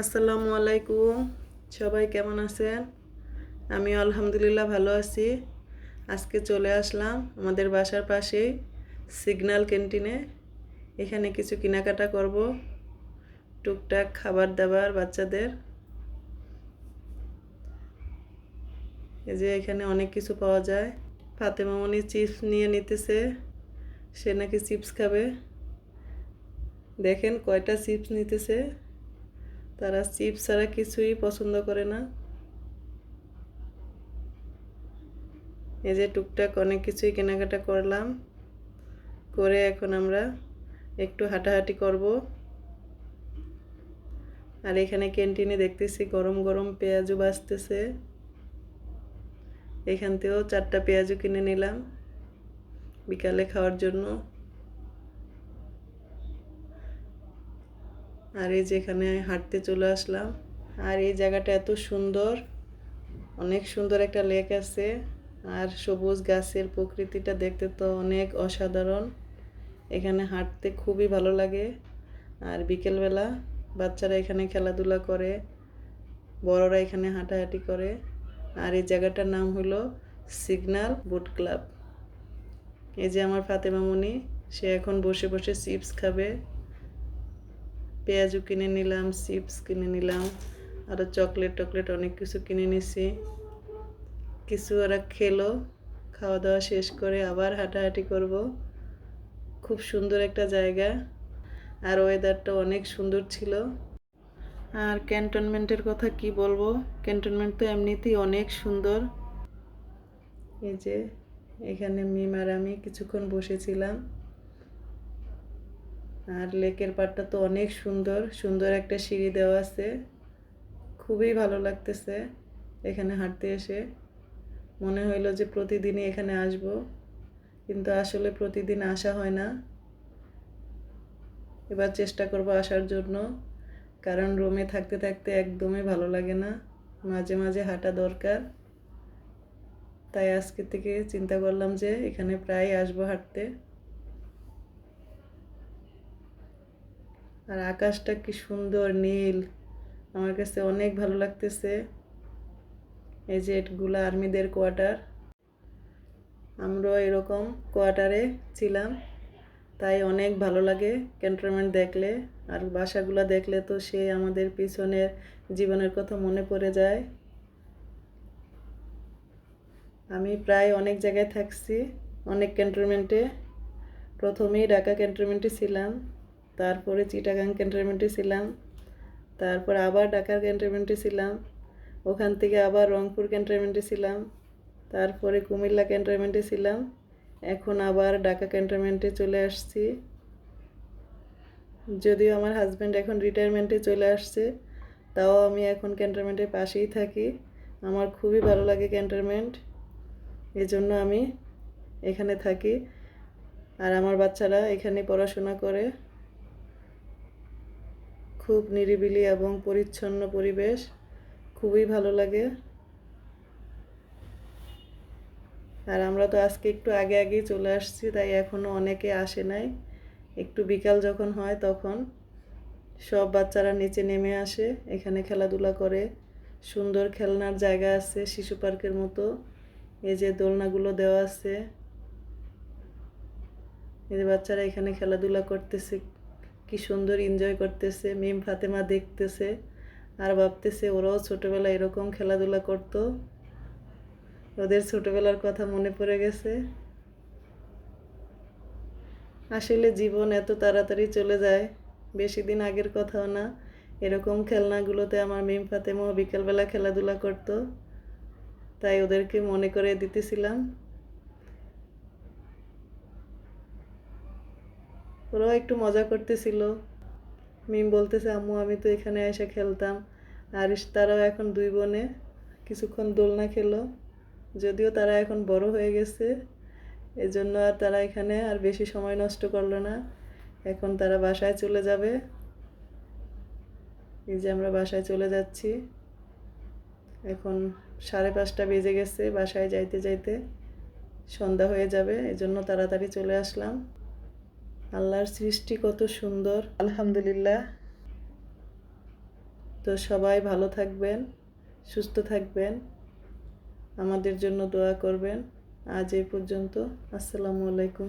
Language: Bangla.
আসসালামু আলাইকুম। সবাই কেমন আছেন? আমি আলহামদুলিল্লাহ ভালো আছি। আজকে চলে আসলাম আমাদের বাসার পাশেই সিগন্যাল ক্যান্টিনে। এখানে কিছু কেনাকাটা করব। টুকটাক খাবার দাবার বাচ্চাদের। এই যে এখানে অনেক কিছু পাওয়া যায়। ফাতেমামনি চিপস নিয়ে নিতেছে। সে নাকি চিপস খাবে। দেখেন কয়টা চিপস নিতেছে। তারা চিপস ছাড়া কিছুই পছন্দ করে না। এই যে টুকটাক অনেক কিছুই কেনাকাটা করলাম। করে এখন আমরা একটু হাঁটাহাঁটি করব। আর এখানে ক্যান্টিনে দেখতেছি গরম গরম পেঁয়াজু বাজতেছে এখান থেকেও চারটা পেঁয়াজু কিনে নিলাম। বিকালে খাওয়ার জন্য। আর এই যেখানে হাঁটতে চলে আসলাম। আর এই জায়গাটা এত সুন্দর, অনেক সুন্দর একটা লেক আছে। আর সবুজ গাছের প্রকৃতিটা দেখতে তো অনেক অসাধারণ। এখানে হাঁটতে খুবই ভালো লাগে। আর বিকেলবেলা বাচ্চারা এখানে খেলাধুলা করে, বড়রা এখানে হাঁটাহাঁটি করে। আর এই জায়গাটার নাম হলো সিগনাল বুট ক্লাব। এই যে আমার ফাতেমা মনি, সে এখন বসে বসে চিপস খাবে। পেঁয়াজও কিনে নিলাম, চিপস কিনে নিলাম আরও চকলেট টকলেট অনেক কিছু কিনে নিছি। কিছু ওরা খেলো খাওয়া দাওয়া শেষ করে আবার হাঁটাহাঁটি করব। খুব সুন্দর একটা জায়গা। আর ওয়েদারটা অনেক সুন্দর ছিল। আর ক্যান্টনমেন্টের কথা কি বলব? ক্যান্টনমেন্ট তো এমনিতেই অনেক সুন্দর। এই যে, এখানে মিম আর আমি কিছুক্ষণ বসেছিলাম। আর লেকের পাড়টা তো অনেক সুন্দর সুন্দর একটা সিঁড়ি দেওয়া আছে। খুবই ভালো লাগতেছে এখানে হাঁটতে এসে। মনে হইল যে প্রতিদিনই এখানে আসব, কিন্তু আসলে প্রতিদিন আসা হয় না। এবার চেষ্টা করব আসার জন্য, কারণ রুমে থাকতে থাকতে একদমই ভালো লাগে না। মাঝে মাঝে হাঁটা দরকার। তাই আজকে থেকে চিন্তা করলাম যে এখানে প্রায় আসব হাঁটতে। আর আকাশটা কি সুন্দর, নীল। আমার কাছে অনেক ভালো লাগতেছে এই যে আর্মিদের কোয়ার্টার। আমরাও এরকম কোয়ার্টারে ছিলাম, তাই অনেক ভালো লাগে ক্যান্টনমেন্ট দেখলে। আর বাসাগুলো দেখলে তো সে আমাদের পিছনের জীবনের কথা মনে পড়ে যায়। আমি প্রায় অনেক জায়গায় থাকছি, অনেক ক্যান্টনমেন্টে। প্রথমেই ঢাকা ক্যান্টনমেন্টে ছিলাম। তারপরে চিটাগাং ক্যান্টনমেন্টে ছিলাম, তারপর আবার ঢাকার ক্যান্টনমেন্টে ছিলাম, ওখান থেকে আবার রংপুর ক্যান্টনমেন্টে ছিলাম, তারপরে কুমিল্লা ক্যান্টনমেন্টে ছিলাম, এখন আবার ঢাকা ক্যান্টনমেন্টে চলে আসছি। যদিও আমার হাজব্যান্ড এখন রিটায়ারমেন্টে চলে আসছে, তাও আমি এখন ক্যান্টনমেন্টের পাশেই থাকি, আমার খুবই ভালো লাগে ক্যান্টনমেন্ট, এজন্য আমি এখানে থাকি, আর আমার বাচ্চারা এখানে পড়াশোনা করে। খুব নিরিবিলি এবং পরিচ্ছন্ন পরিবেশ। খুবই ভালো লাগে। আর আমরা তো আজকে একটু আগে আগেই চলে আসছি, তাই এখনও অনেকে আসে নাই। একটু বিকাল যখন হয় তখন সব বাচ্চারা নিচে নেমে আসে, এখানে খেলাধুলা করে। সুন্দর খেলনার জায়গা আছে শিশু পার্কের মতো। এই যে দোলনাগুলো দেওয়া আছে। এই যে বাচ্চারা এখানে খেলাধুলা করতেছে। কি সুন্দর এনজয় করতেছে মিম ফাতেমা দেখতেছে। আর ভাবতেছে ওরাও ছোটোবেলায় এরকম খেলাধুলা করতো। ওদের ছোটোবেলার কথা মনে পড়ে গেছে। আসলে জীবন এত তাড়াতাড়ি চলে যায়, বেশি দিন আগের কথাও না। এরকম খেলনাগুলোতে আমার মিম ফাতেমা বিকেলবেলা খেলাধুলা করতো। তাই ওদেরকে মনে করে দিতেছিলাম। ওরাও একটু মজা করতেছিল। মিম বলতেছে, আম্মু, আমি তো এখানে এসে খেলতাম। আর তারাও এখন দুই বোনে কিছুক্ষণ দোলনা খেলো। যদিও তারা এখন বড় হয়ে গেছে, এজন্য আর তারা এখানে আর বেশি সময় নষ্ট করল না। এখন তারা বাসায় চলে যাবে। এই যে আমরা বাসায় চলে যাচ্ছি। এখন সাড়ে পাঁচটা বেজে গেছে, বাসায় যাইতে যাইতে সন্ধ্যা হয়ে যাবে, এজন্য তাড়াতাড়ি চলে আসলাম। আল্লাহর সৃষ্টি কত সুন্দর। আলহামদুলিল্লাহ। তো সবাই ভালো থাকবেন, সুস্থ থাকবেন। আমাদের জন্য দোয়া করবেন। আজ এই পর্যন্ত। আসসালামু আলাইকুম।